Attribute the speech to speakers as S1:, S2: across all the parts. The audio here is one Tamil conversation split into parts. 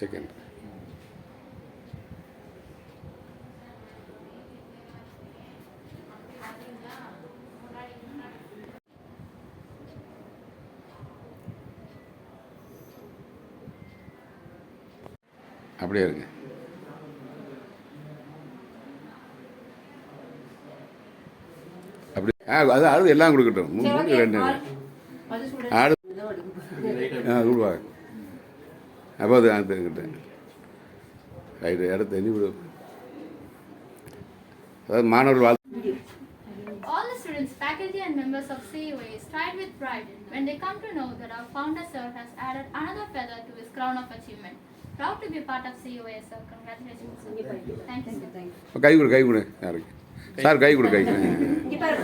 S1: செகண்ட் அப்படியே இருங்க. அப்படி ஆ அது அது எல்லாம் கொடுக்கட்டும். மூணு மூணு ரெண்டு. அப்போ அது நான் தெரிஞ்சுக்கிட்டேன் ரைட்டு இடத்த எண்ணி விடு அதாவது மாணவர்கள் வாழ்
S2: All the students, faculty and members of CUA stride with pride when they come to know that our founder sir has added another feather to his crown of achievement. Proud to be part of CUA sir. Congratulations. Thank you sir.
S1: இப்போ கை கொடு கை கொடு யாருக்கு சார் கை கொடு கை கொடு.
S3: இங்க பாரு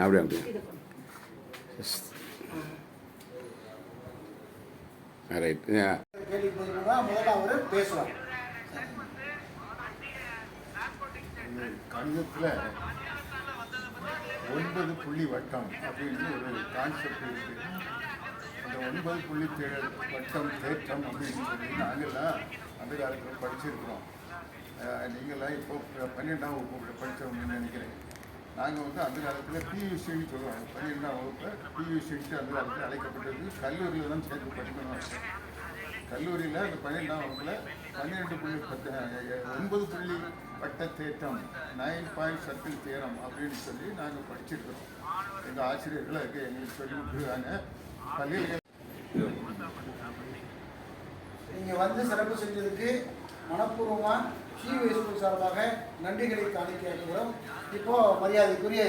S1: அப்படியே அப்படியே ரைட்
S4: கேள்வி முதல்ல அவர் பேசுவார்
S5: கணிதத்தில் ஒன்பது புள்ளி வட்டம் அப்படின்னு ஒரு கான்செப்ட் இருக்கு. அந்த ஒன்பது புள்ளி தே- வட்டம் தேற்றம் அப்படின்னு சொல்லி நாங்கள்லாம் அந்த காலத்தில் படிச்சிருக்கிறோம். அஹ் நீங்கள்லாம் இப்போ பன்னெண்டாம் வகுப்பு படித்தவங்கன்னு நினைக்கிறேன். நாங்கள் வந்து அந்த காலத்தில் பியூசின்னு சொல்லுவாங்க. பன்னிரெண்டாம் வகுப்பு பியூசின்ட்டு அந்த காலத்தில் அழைக்கப்பட்டது கல்லூரியில் தான் சேர்ந்து படிக்கணும். கல்லூரியில் அந்த பன்னிரெண்டாம் வகுப்பில் பன்னிரெண்டு புள்ளி பத்து ஒன்பது புள்ளி வட்ட தேட்டம் நைன் பாயிண்ட் சர்க்கிள் தேரம் அப்படின்னு சொல்லி நாங்கள் படிச்சிருக்கிறோம் எங்கள் ஆசிரியர்கள் அதுக்கு எங்களுக்கு சொல்லி கொடுத்துருக்காங்க. பள்ளியில்
S4: நீங்கள் வந்து சிறப்பு செஞ்சதுக்கு மனப்பூர்வமாக சிவி ஸ்கூல் சார்பாக நன்றிகளை காணிக்கிறோம் இப்போ மரியாதைக்குரிய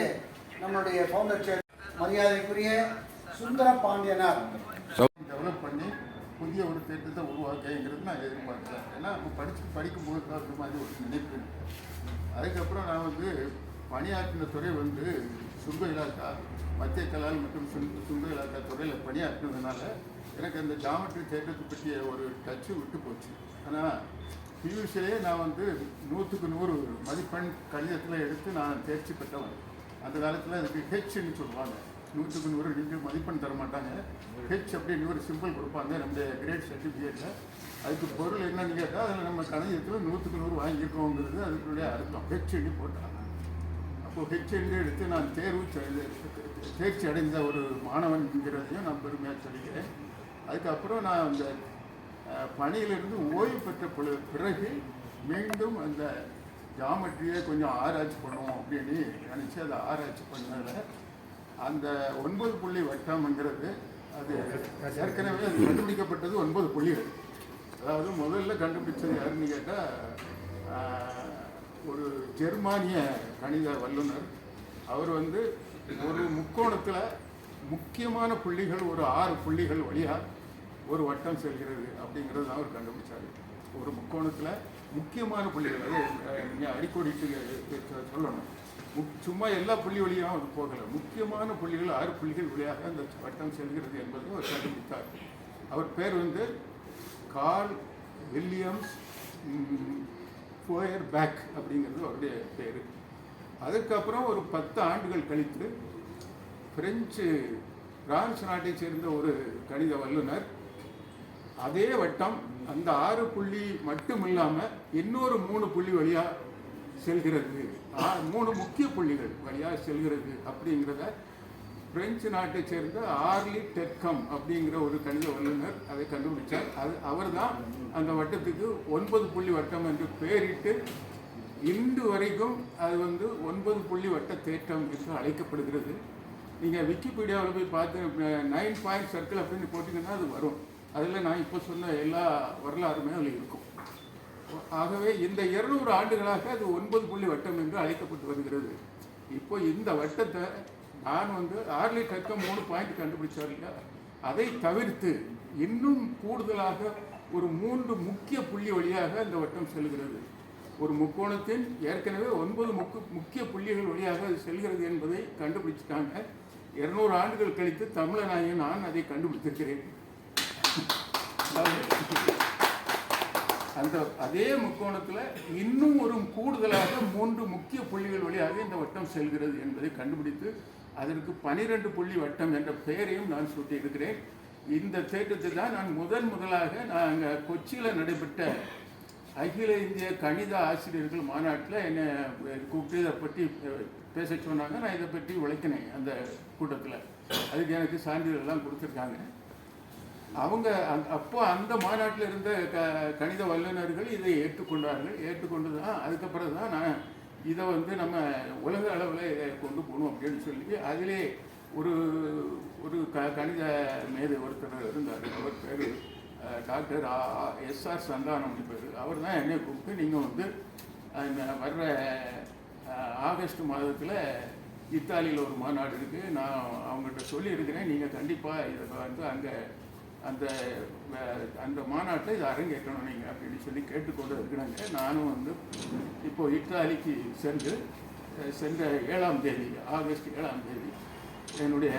S4: நம்மளுடைய ஃபவுண்டர் சேர் மரியாதைக்குரிய சுந்தர பாண்டியனார்
S5: டெவலப் பண்ணி புதிய ஒரு திட்டத்தை உருவாக்குங்கிறது நான் எதிர்பார்க்குறேன். ஏன்னா அப்போ படித்து படிக்கும்போது தான் அந்த மாதிரி ஒரு நினைப்பு. அதுக்கப்புறம் நான் வந்து பணியாற்றின துறை வந்து சுங்க இலாக்கா மத்திய கலால் மற்றும் சுங்க சுங்க இலாக்கா துறையில் பணியாற்றினதுனால எனக்கு அந்த ஜாமெட்ரி தேட்டத்தை பற்றிய ஒரு டச்சு விட்டு போச்சு. ஆனால் பியூசிலேயே நான் வந்து நூற்றுக்கு நூறு மதிப்பெண் கணிதத்தில் எடுத்து நான் தேர்ச்சி பெற்றவன். அந்த காலத்தில் அதுக்கு ஹெச்னு சொல்லுவாங்க. நூற்றுக்கு நூறு நீங்கள் மதிப்பெண் தர மாட்டாங்க ஹெச் அப்படின்னு ஒரு சிம்பிள் கொடுப்பாங்க நம்முடைய கிரேட் சர்டிஃபிகேட்டில் அதுக்கு பொருள் என்னன்னு கேட்டால் அதில் நம்ம கணிதத்தில் நூற்றுக்கு நூறு வாங்கியிருக்கோங்கிறது அதுக்குடைய அர்த்தம். ஹெச்னு போட்டாங்க. அப்போது ஹெச்என்டி எடுத்து நான் தேர்வு தேர்ச்சி அடைந்த ஒரு மாணவன்கிறதையும் நான் பெருமையாக சொல்லிக்கிறேன். அதுக்கப்புறம் நான் அந்த பணியிலிருந்து ஓய்வு பெற்ற பொழுது பிறகு மீண்டும் அந்த ஜாமெட்ரியை கொஞ்சம் ஆராய்ச்சி பண்ணுவோம் அப்படின்னு நினச்சி அதை ஆராய்ச்சி பண்ணதில் அந்த ஒன்பது புள்ளி வட்டம்ங்கிறது அது ஏற்கனவே அது கண்டுபிடிக்கப்பட்டது ஒன்பது புள்ளிகள். அதாவது முதல்ல கண்டுபிடிச்சது யாருன்னு கேட்டால் ஒரு ஜெர்மானிய கணித வல்லுனர் அவர் வந்து ஒரு முக்கோணத்தில் முக்கியமான புள்ளிகள் ஒரு ஆறு புள்ளிகள் வழியாக ஒரு வட்டம் செல்கிறது அப்படிங்கிறத அவர் கண்டுபிடிச்சார். ஒரு முக்கோணத்தில் முக்கியமான புள்ளிகள் அது நீங்கள் அடிக்கோடிட்டு சொல்லணும். சும்மா எல்லா புள்ளி வழியாகவும் அது போகலை. முக்கியமான புள்ளிகள் ஆறு புள்ளிகள் வழியாக அந்த வட்டம் செல்கிறது என்பதை அவர் கண்டுபிடித்தார். அவர் பேர் வந்து கார்ல் வில்லியம்ஸ் ஃபோயர் பேக் அப்படிங்கிறது அவருடைய பேர். அதுக்கப்புறம் ஒரு பத்து ஆண்டுகள் கழித்து பிரெஞ்சு பிரான்ஸ் நாட்டை சேர்ந்த ஒரு கணித வல்லுநர். அதே வட்டம் அந்த ஆறு புள்ளி மட்டும் இல்லாமல் இன்னொரு மூணு புள்ளி வழியாக செல்கிறது. மூணு முக்கிய புள்ளிகள் வழியாக செல்கிறது அப்படிங்கிறத பிரெஞ்சு நாட்டை சேர்ந்த ஆர்லி டெர்கம் அப்படிங்கிற ஒரு கணித வல்லுனர் அதை கண்டுபிடிச்சார். அது அவர் தான் அந்த வட்டத்துக்கு ஒன்பது புள்ளி வட்டம் என்று பெயரிட்டு இன்று வரைக்கும் அது வந்து ஒன்பது புள்ளி வட்ட தேற்றம் என்று அழைக்கப்படுகிறது. நீங்கள் விக்கிபீடியாவில் போய் பார்த்து நைன் பாயிண்ட் சர்க்கிள் அப்படின்னு போட்டிங்கன்னா அது வரும். அதில் நான் இப்போ சொன்ன எல்லா வரலாறுமே அதில் இருக்கும். ஆகவே இந்த இருநூறு ஆண்டுகளாக அது ஒன்பது புள்ளி வட்டம் என்று அழைக்கப்பட்டு வருகிறது. இப்போ இந்த வட்டத்தை நான் வந்து ஆர்லி டக்கம் மூணு பாயிண்ட் கண்டுபிடிச்சார் இல்லையா? அதை தவிர்த்து இன்னும் கூடுதலாக ஒரு மூன்று முக்கிய புள்ளி வழியாக இந்த வட்டம் செல்கிறது. ஒரு முக்கோணத்தின் ஏற்கனவே ஒன்பது முக்கு முக்கிய புள்ளிகள் வழியாக அது செல்கிறது என்பதை கண்டுபிடிச்சிட்டாங்க. இருநூறு ஆண்டுகள் கழித்து தமிழனாகிய நான் அதை கண்டுபிடித்திருக்கிறேன். அந்த அதே முக்கோணத்தில் இன்னும் ஒரு கூடுதலாக மூன்று முக்கிய புள்ளிகள் வழியாக இந்த வட்டம் செல்கிறது என்பதை கண்டுபிடித்து அதற்கு பனிரெண்டு புள்ளி வட்டம் என்ற பெயரையும் நான் சூட்டியிருக்கிறேன். இந்த தேட்டத்தை தான் நான் முதன் முதலாக நான் அங்கே கொச்சியில் நடைபெற்ற அகில இந்திய கணித ஆசிரியர்கள் மாநாட்டில் என்னை கூப்பிட்டு இதை பற்றி பேச சொன்னாங்க. நான் இதை பற்றி உழைக்கினேன் அந்த கூட்டத்தில். அதுக்கு எனக்கு சான்றிதழ்லாம் கொடுத்துருக்காங்க. அவங்க அந் அப்போ அந்த மாநாட்டில் இருந்த க கணித வல்லுநர்கள் இதை ஏற்றுக்கொண்டார்கள். ஏற்றுக்கொண்டு தான் அதுக்கப்புறம் தான் நான் இதை வந்து நம்ம உலக அளவில் இதை கொண்டு போகணும் அப்படின்னு சொல்லி அதிலே ஒரு ஒரு க கணித மேதை ஒருத்தர் இருந்தார். அவர் பேர் டாக்டர் எஸ்ஆர் சந்தானம் பேர் அவர் தான் என்னை கூப்பிட்டு நீங்கள் வந்து அந்த வர்ற ஆகஸ்ட் மாதத்தில் இத்தாலியில் ஒரு மாநாடு இருக்குது நான் அவங்ககிட்ட சொல்லியிருக்கிறேன். நீங்கள் கண்டிப்பாக இதை வந்து அங்கே அந்த அந்த மாநாட்டில் இதை அரங்கேற்றணும் நீங்கள் அப்படின்னு சொல்லி கேட்டுக்கொண்டு இருக்கிறாங்க. நானும் வந்து இப்போது இத்தாலிக்கு சென்று சென்ற ஏழாம் தேதி ஆகஸ்ட் ஏழாம் தேதி என்னுடைய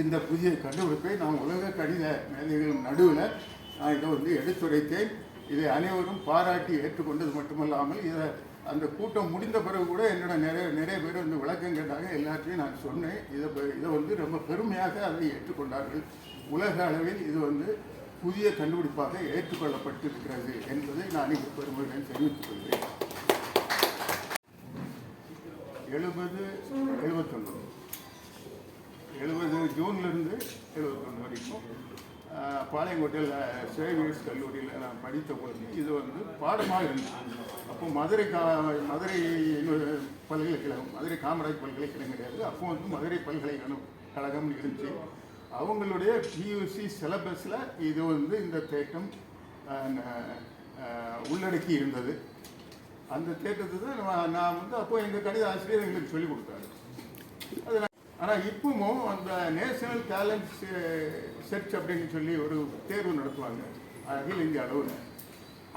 S5: இந்த புதிய கண்டுபிடிப்பை நான் உலக கணித மேதைகள் நடுவில் நான் இதை வந்து எடுத்துரைத்தேன். இதை அனைவரும் பாராட்டி ஏற்றுக்கொண்டது மட்டுமல்லாமல் இதை அந்த கூட்டம் முடிந்த பிறகு கூட என்னோட நிறைய நிறைய பேர் வந்து விளக்கம் கேட்டாங்க எல்லாத்தையும் நான் சொன்னேன். இதை இதை வந்து ரொம்ப பெருமையாக அதை ஏற்றுக்கொண்டார்கள். உலக அளவில் இது வந்து புதிய கண்டுபிடிப்பாக ஏற்றுக்கொள்ளப்பட்டிருக்கிறது என்பதை நான் இங்கு பெருமையுடன் தெரிவித்துக் கொள்கிறேன். எழுபது எழுபத்தொன்று எழுபது ஜூன்லேருந்து எழுபத்தொன்று வரைக்கும் பாளையங்கோட்டையில் சேவியர்ஸ் கல்லூரியில் நான் படித்த பொழுது இது வந்து பாடமாக இருந்துச்சு அப்போ மதுரை கா மதுரை பல்கலைக்கழகம் மதுரை காமராஜ் பல்கலைக்கழகம் கிடையாது. அப்போ வந்து மதுரை பல்கலைக்கழகம் கழகம்னு இருந்துச்சு. அவங்களுடைய பியூசி சிலபஸில் இது வந்து இந்த தேட்டம் உள்ளடக்கி இருந்தது. அந்த தேட்டத்தை தான் நான் நான் வந்து அப்போ எங்கள் கணித ஆசிரியர் எங்களுக்கு சொல்லிக் கொடுத்தாரு. அது ஆனால் இப்பவும் அந்த நேஷனல் டேலண்ட் சர்ச் அப்படின்னு சொல்லி ஒரு தேர்வு நடத்துவாங்க அகில இந்திய அளவில்.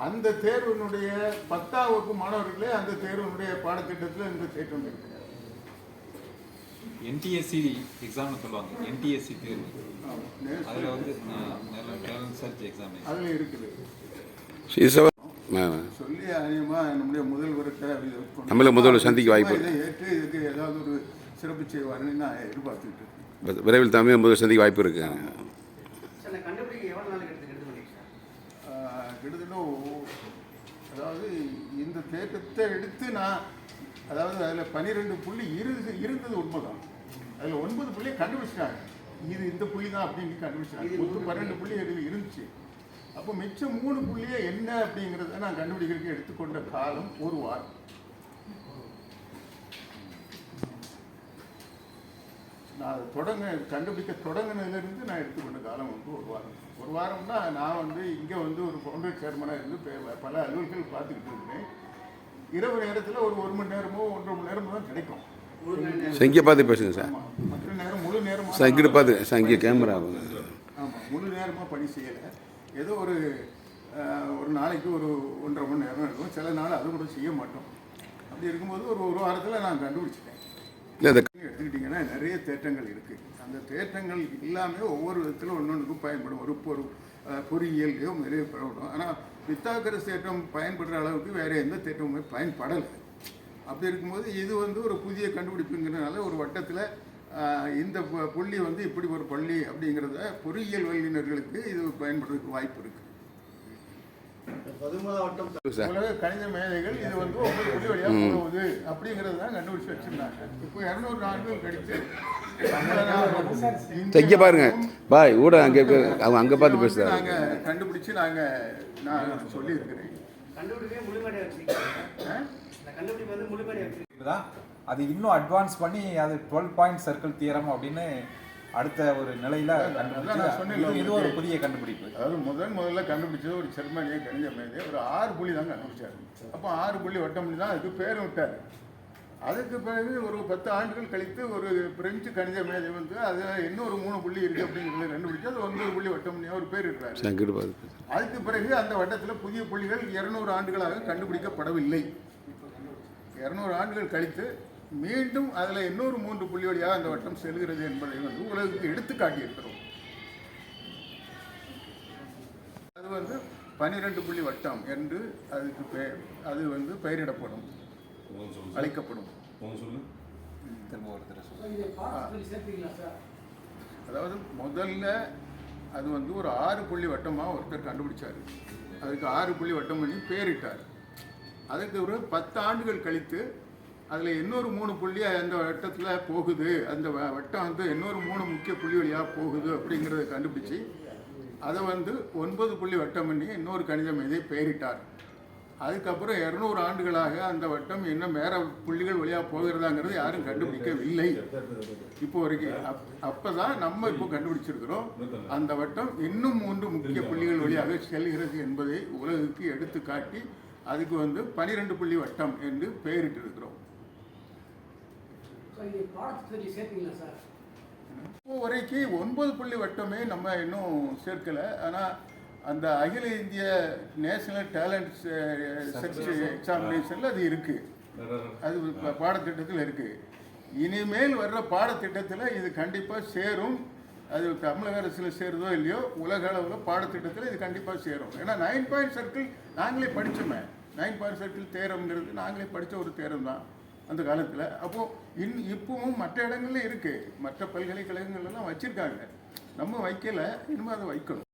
S5: அந்த தேர்வினுடைய பத்தாம் வகுப்பு மாணவர்களே அந்த தேர்வினுடைய பாடத்திட்டத்தில் இந்த தேட்டம் இருக்குது
S3: என்டிஎஸ்சி எக்ஸாம்னு சொல்லுவாங்க. என்டிஎஸ்சி தேர்வு. அதில் வந்து டேலண்ட் சர்ச் எக்ஸாமினேஷன்
S5: அதில் இருக்குது. சொல்லி அநியமாக நம்முடைய முதல்வர்கிட்ட
S1: நம்மள முதல்வர் சந்திக்க வாய்ப்பு
S5: ஏற்று இதுக்கு ஏதாவது ஒரு சிறப்பு செய்வாருன்னு நான்
S1: வி- விரைவில் தமிழ் முதல் சந்திக்க வாய்ப்பு இருக்கு.
S5: கிட்டத்தட்ட அதாவது இந்த தேட்டத்தை எடுத்து நான் அதாவது அதில் பன்னிரெண்டு புள்ளி இருந்து இருந்தது உண்மைதான். அதில் ஒன்பது புள்ளி கண்டுபிடிச்சிட்டாங்க. இது இந்த புள்ளி தான் அப்படின்னு கண்டுபிடிச்சாங்க மொத்தம் பன்னெண்டு புள்ளி இரு- இருந்துச்சு. அப்போ மிச்சம் மூணு புள்ளியே என்ன அப்படிங்கிறத நான் கண்டுபிடிக்கிறதுக்கு எடுத்துக்கொண்ட காலம் ஒரு வாரம். நான் அதை தொடங்க கண்டுபிடிக்க தொடங்கினதுலேருந்து நான் எடுத்துக்கொண்ட காலம் வந்து ஒரு வாரம். ஒரு வாரம்னா நான் வந்து இங்கே வந்து ஒரு ஃபவுண்டர் சேர்மனாக இருந்து பல அலுவல்கள் பார்த்துக்கிட்டு இருக்கிறேன் இரவு நேரத்தில் ஒரு ஒரு மணி நேரமோ ஒன்றரை மணி நேரமோ தான் கிடைக்கும்.
S1: இங்கே பார்த்து பேசுங்க சார். இங்கிட்டு பார்த்து இங்கே கேமரா
S5: ஆமாம் முழு நேரமாக பணி செய்யலை. ஏதோ ஒரு ஒரு நாளைக்கு ஒரு ஒன்றரை மணி நேரம் இருக்கும். சில நாள் அது கூட செய்ய மாட்டோம். அப்படி இருக்கும்போது ஒரு ஒரு வாரத்தில் நான் கண்டுபிடிச்சிட்டேன்.
S1: இல்லை இந்த
S5: எடுத்துக்கிட்டிங்கன்னா நிறைய தேட்டங்கள் இருக்குது அந்த தேட்டங்கள் எல்லாமே ஒவ்வொரு விதத்தில் ஒன்றொன்றுக்கும் பயன்படும். ஒரு பொரு பொறியியல்லையோ நிறைய பயன்படும் ஆனால் பித்தாக்கரஸ் தேட்டம் பயன்படுற அளவுக்கு வேறு எந்த தேட்டமுமே பயன்படலை. அப்படி இருக்கும்போது இது வந்து ஒரு புதிய கண்டுபிடிப்புங்கிறதுனால ஒரு வட்டத்தில் இந்த புள்ளி வந்து இப்படி ஒரு பள்ளி அப்படிங்கிறத பொறியியல் வல்லுநர்களுக்கு இது பயன்படுறதுக்கு வாய்ப்பு இருக்குது கணித மேதைகள் இது வந்து ஒவ்வொரு புள்ளி வழியாக போகுது அப்படிங்கிறது தான் கண்டுபிடிச்சு வச்சிருந்தாங்க. இப்போ இரநூறு நாட்கள் கழித்து
S1: சார் இங்கே பாருங்க. பாய் ஊட அங்கே. அவங்க அங்கே பார்த்து பேசுகிறாங்க
S5: நாங்கள் கண்டுபிடிச்சு நாங்கள் நான் சொல்லியிருக்கிறேன்.
S4: கண்டுபிடிப்பே முழுமையாக
S3: தான் அது இன்னும் அட்வான்ஸ் பண்ணி அது டுவெல் பாயிண்ட் சர்க்கிள் தியரம் அப்படின்னு அடுத்த ஒரு நிலையில கண்டுபிடிச்சு இது- ஒரு. புதிய கண்டுபிடிப்பு.
S5: அதாவது முதன் முதல்ல கண்டுபிடிச்சது ஒரு ஜெர்மனிய கணித மேதை ஒரு ஆறு புள்ளி தான் கண்டுபிடிச்சாரு. அப்போ ஆறு புள்ளி வட்டம் புள்ளி தான் அதுக்கு பேர் விட்டார். அதுக்கு பிறகு ஒரு பத்து ஆண்டுகள் கழித்து ஒரு பிரெஞ்சு கணித மேதை வந்து அது இன்னொரு மூணு புள்ளி இருக்குது அப்படிங்கிறத கண்டுபிடிச்சு அது ஒன்பது புள்ளி வட்டம் புள்ளியா ஒரு பேர் இருக்கிறாரு. அதுக்கு பிறகு அந்த வட்டத்தில் புதிய புள்ளிகள் இருநூறு ஆண்டுகளாக கண்டுபிடிக்கப்படவில்லை. இருநூறு ஆண்டுகள் கழித்து மீண்டும் அதில் இன்னொரு மூன்று புள்ளி வழியாக அந்த வட்டம் செல்கிறது என்பதை வந்து உலகுக்கு எடுத்து காட்டியிருக்கிறோம். அது வந்து பன்னிரெண்டு புள்ளி வட்டம் என்று அதுக்கு பெயர் அது வந்து பெயரிடப்படும். அழைக்கப்படும். அதாவது முதல்ல அது வந்து ஒரு ஆறு புள்ளி வட்டமாக ஒருத்தர் கண்டுபிடிச்சார். அதுக்கு ஆறு புள்ளி வட்டம் பண்ணி பேரிட்டார் அதுக்கு ஒரு பத்து ஆண்டுகள் கழித்து அதில் இன்னொரு மூணு புள்ளி அந்த வட்டத்தில் போகுது. அந்த வ- வட்டம் வந்து இன்னொரு மூணு முக்கிய புள்ளி வழியாக போகுது அப்படிங்கிறத கண்டுபிடிச்சி அதை வந்து ஒன்பது புள்ளி வட்டம் பண்ணி இன்னொரு கணிதம் இதை பெயரிட்டார். அதுக்கப்புறம் இரநூறு ஆண்டுகளாக அந்த வட்டம் இன்னும் வேற புள்ளிகள் வழியாக போகிறதாங்கிறது யாரும் கண்டுபிடிக்கவில்லை. இப்போ வரைக்கும் அப் அப்போ தான் நம்ம இப்போ கண்டுபிடிச்சிருக்கிறோம். அந்த வட்டம் இன்னும் மூன்று முக்கிய புள்ளிகள் வழியாக செல்கிறது என்பதை உலகுக்கு எடுத்து காட்டி அதுக்கு வந்து பனிரெண்டு புள்ளி வட்டம் என்று
S6: சேர்ப்பீங்களா சார்
S5: இப்போ வரைக்கும் ஒன்பது புள்ளி வட்டமே நம்ம இன்னும் சேர்க்கலை. ஆனால் அந்த அகில இந்திய நேஷனல் டேலண்ட் எக்ஸாமினேஷனில் அது இருக்குது அது பாடத்திட்டத்தில் இருக்குது இனிமேல் வர்ற பாடத்திட்டத்தில் இது கண்டிப்பாக சேரும். அது தமிழக அரசில் சேருதோ இல்லையோ உலக அளவில் பாடத்திட்டத்தில் இது கண்டிப்பாக சேரும். ஏன்னா நைன் பாயிண்ட் சர்க்கிள் நாங்களே படித்தோமே நைன் பாயிண்ட் சர்க்கிள் தேரம்ங்கிறது நாங்களே படித்த ஒரு தேரம் தான் அந்த காலத்தில். அப்போது இன் இப்பவும் மற்ற இடங்கள்ல இருக்குது மற்ற பல்கலைக்கழகங்கள்லாம் வச்சுருக்காங்க. நம்ம வைக்கலை இனிமேல் அதை வைக்கணும்.